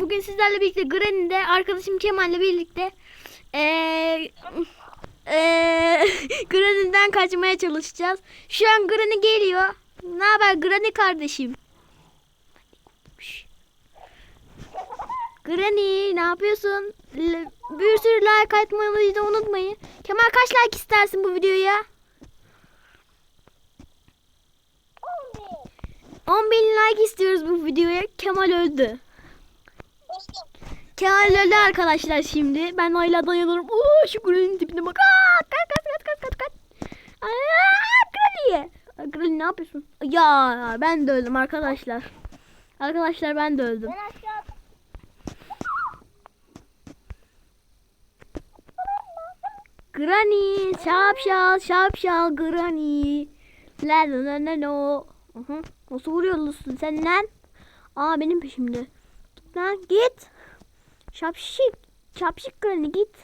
bugün sizlerle birlikte Granny'de arkadaşım Kemal'le birlikte eee eee Granny'den kaçmaya çalışacağız. Şu an Granny geliyor. Ne haber Granny kardeşim? Granny ne yapıyorsun? Bir sürü like atmayı da unutmayın. Kemal kaç like istersin bu videoya? 10 bin like istiyoruz bu videoya. Kemal öldü. Öldü arkadaşlar şimdi. Ben hala dayanırım. Oo şu Granny'nin tipine bak. Aa, kaç kaç kaç kaç kaç kaç. Aa, Granny. Granny ne yapıyorsun? Ya ben de öldüm arkadaşlar. Arkadaşlar ben de öldüm. Ben aşağı Granny şapşal şapşal Granny. La la la la la. Aha, Nasıl vuruyorsun sen lan? Aa benim peşimde. Git lan git. Şapşik. Şapşik Granny git.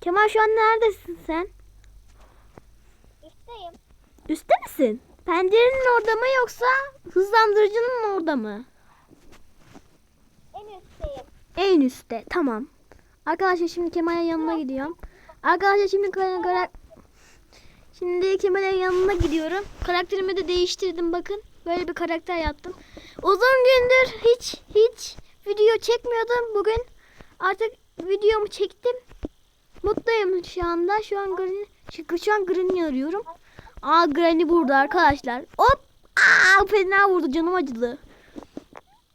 Kemal şu an neredesin sen? üstteyim. Üstte misin? Pencerenin orada mı yoksa hızlandırıcının orada mı? En üstteyim. En üstte. Tamam. Arkadaşlar şimdi Kemal'in yanına gidiyorum. Arkadaşlar şimdi kara, kara- Şimdi Kemal'in yanına gidiyorum. Karakterimi de değiştirdim bakın. Böyle bir karakter yaptım. Uzun gündür hiç hiç video çekmiyordum. Bugün artık videomu çektim. Mutluyum şu anda. Şu an Granny, şu, şu an Granny arıyorum. Aa Granny burada arkadaşlar. Hop! Aa fena vurdu canım acıdı.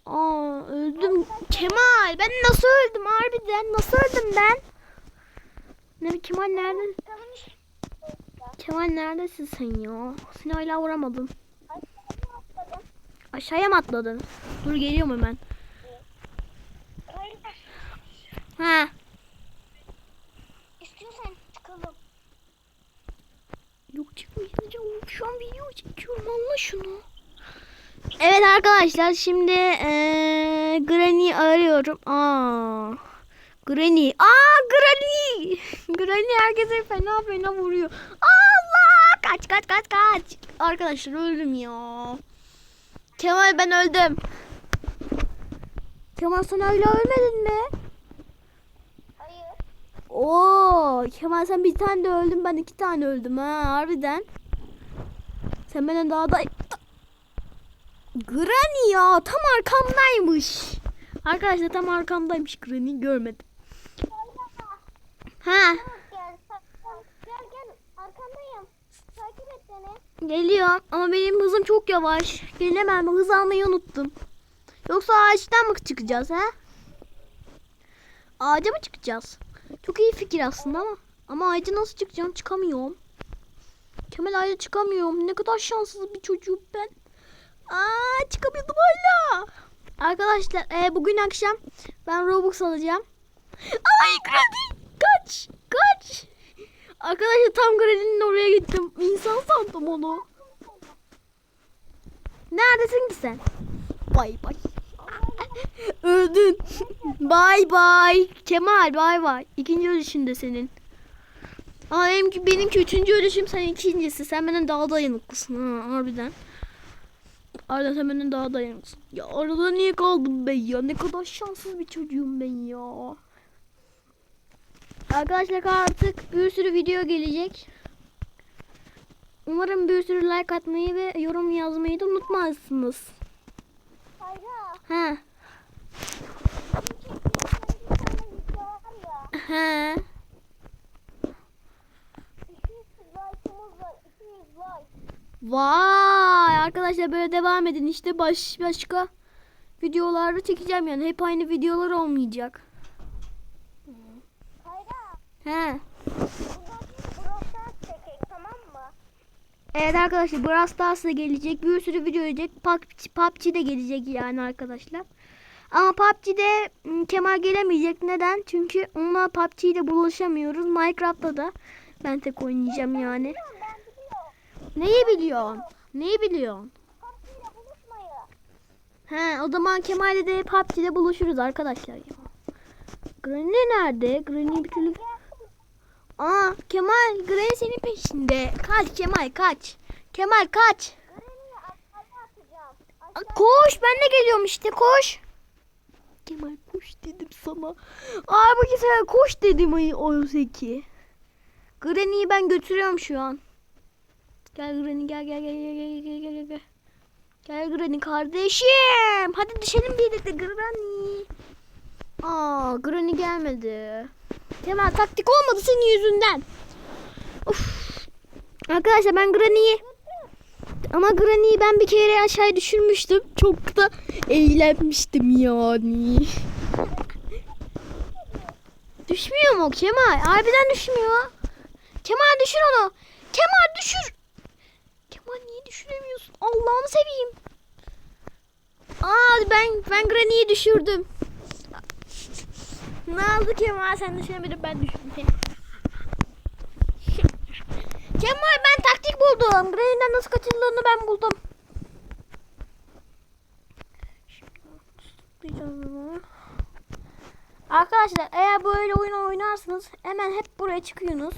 Aa öldüm. Kemal ben nasıl öldüm harbiden? Nasıl öldüm ben? Ne Kemal nerede? Kemal neredesin sen ya? Seni hala vuramadım. Aşağıya mı atladın? Dur geliyorum hemen. Ha. İstiyorsan çıkalım. Yok çıkmayacağım. Şu an video çekiyorum. Anla şunu. Evet arkadaşlar şimdi eee Granny'i arıyorum. Aa. Granny. Aa Granny. Granny herkese fena fena vuruyor. Allah! Kaç kaç kaç kaç. Arkadaşlar öldüm ya. Kemal ben öldüm. Kemal sen hala ölmedin mi? Hayır. Oo, Kemal sen bir tane de öldün ben iki tane öldüm ha harbiden. Sen benden daha da... Granny ya tam arkamdaymış. Arkadaşlar tam arkamdaymış Granny görmedim. Ha Gel. saklan. Gel gel. Arkandayım. Takip et beni. Geliyorum ama benim hızım çok yavaş. Gelemem hız almayı unuttum. Yoksa ağaçtan mı çıkacağız ha? Ağaca mı çıkacağız? Çok iyi fikir aslında ama. Ama ağaca nasıl çıkacağım çıkamıyorum. Kemal ağaca çıkamıyorum. Ne kadar şanssız bir çocuğum ben. Aa çıkamıyordum hala. Arkadaşlar e, bugün akşam ben Robux alacağım. Ay Granny kaç kaç. Arkadaşlar tam Granny'nin oraya gittim. İnsan sandım onu. Neredesin ki sen? Bay bay. Öldün. bay bay. Kemal bay bay. İkinci ölüşün de senin. Aa benimki, benimki üçüncü ölüşüm sen ikincisi. Sen benden daha dayanıklısın ha harbiden. Arda sen benden daha dayanıklısın. Ya arada niye kaldım ben ya? Ne kadar şanssız bir çocuğum ben ya. Arkadaşlar artık bir sürü video gelecek. Umarım bir sürü like atmayı ve yorum yazmayı da unutmazsınız. Hayır. Ha. Bir tane video var ya. Ha. 200 like'ımız var. 200 like. Vay arkadaşlar böyle devam edin işte baş başka videolarda çekeceğim yani hep aynı videolar olmayacak. He. Evet arkadaşlar Brawl Stars da gelecek. Bir sürü video gelecek. PUBG, PUBG de gelecek yani arkadaşlar. Ama PUBG'de m, Kemal gelemeyecek. Neden? Çünkü onunla PUBG ile bulaşamıyoruz. Minecraft'ta da ben tek oynayacağım yani. Neyi biliyorsun? Neyi biliyorsun? He o zaman Kemal'le de PUBG'de buluşuruz arkadaşlar. Granny nerede? Granny bir türlü... Aa Kemal Granny senin peşinde. Kaç Kemal kaç. Kemal kaç. Aa, Koş ben de geliyorum işte koş. Kemal koş dedim sana. Abi ki sana koş dedim ay Oyoseki. Granny'yi ben götürüyorum şu an. Gel Granny gel gel gel gel gel gel gel gel. Gel Granny kardeşim. Hadi düşelim birlikte Granny. Aa Granny gelmedi. Kemal taktik olmadı senin yüzünden. Of. Arkadaşlar ben Granny'yi ama Granny'yi ben bir kere aşağı düşürmüştüm. Çok da eğlenmiştim yani. Düşmüyor mu Kemal? Harbiden düşmüyor. Kemal düşür onu. Kemal düşür. Kemal niye düşüremiyorsun? Allah'ını seveyim. Aa ben ben Granny'yi düşürdüm. Ne oldu Kemal sen düşüremedin ben düşürdüm. Kemal ben taktik buldum. Granny'den nasıl kaçırıldığını ben buldum. Arkadaşlar eğer böyle oyun oynarsanız hemen hep buraya çıkıyorsunuz.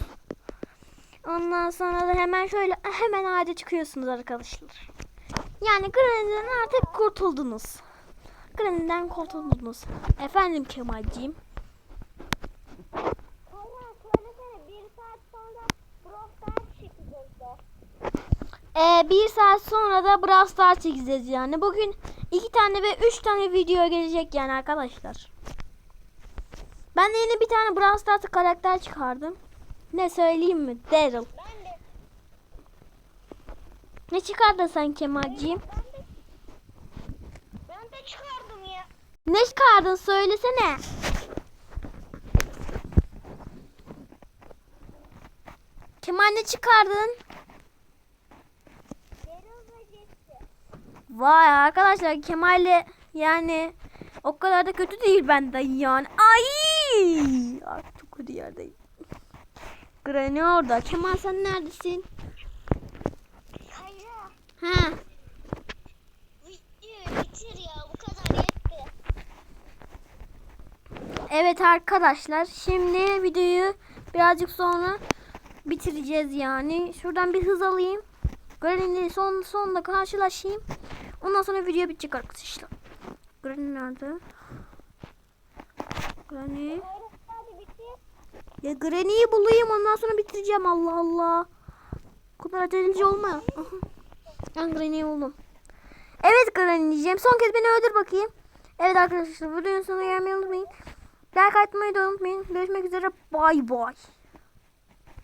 Ondan sonra da hemen şöyle hemen ağaca çıkıyorsunuz arkadaşlar. Yani Granny'den artık kurtuldunuz. Granny'den kurtuldunuz. Efendim Kemal'ciğim. Kayra söylesene bir saat sonra Brawl çekeceğiz de. Ee, bir saat sonra da Brawl Stars çekeceğiz yani. Bugün iki tane ve üç tane video gelecek yani arkadaşlar. Ben de yeni bir tane Brawl Stars karakter çıkardım. Ne söyleyeyim mi? Daryl. Ne çıkardın sen Kemal'ciğim? ben de ben de çıkardım ya. Ne çıkardın söylesene. Kemal ne çıkardın? Daryl ve Jesse. Vay arkadaşlar Kemal'le yani o kadar da kötü değil benden yani. Ay! Çok kötü yerdeyim. Granny orada. Kemal sen neredesin? Kayra Ha. Evet arkadaşlar şimdi videoyu birazcık sonra bitireceğiz yani. Şuradan bir hız alayım. Granny'le son sonunda karşılaşayım. Ondan sonra video bitecek arkadaşlar. Granny nerede? Granny. Ya Granny'yi bulayım ondan sonra bitireceğim Allah Allah. Bu kadar aceleci olma. Ben Granny'yi buldum. Evet Granny diyeceğim. Son kez beni öldür bakayım. Evet arkadaşlar videonun sonuna gelmeyi unutmayın. Like atmayı da unutmayın. Görüşmek üzere. Bay bay.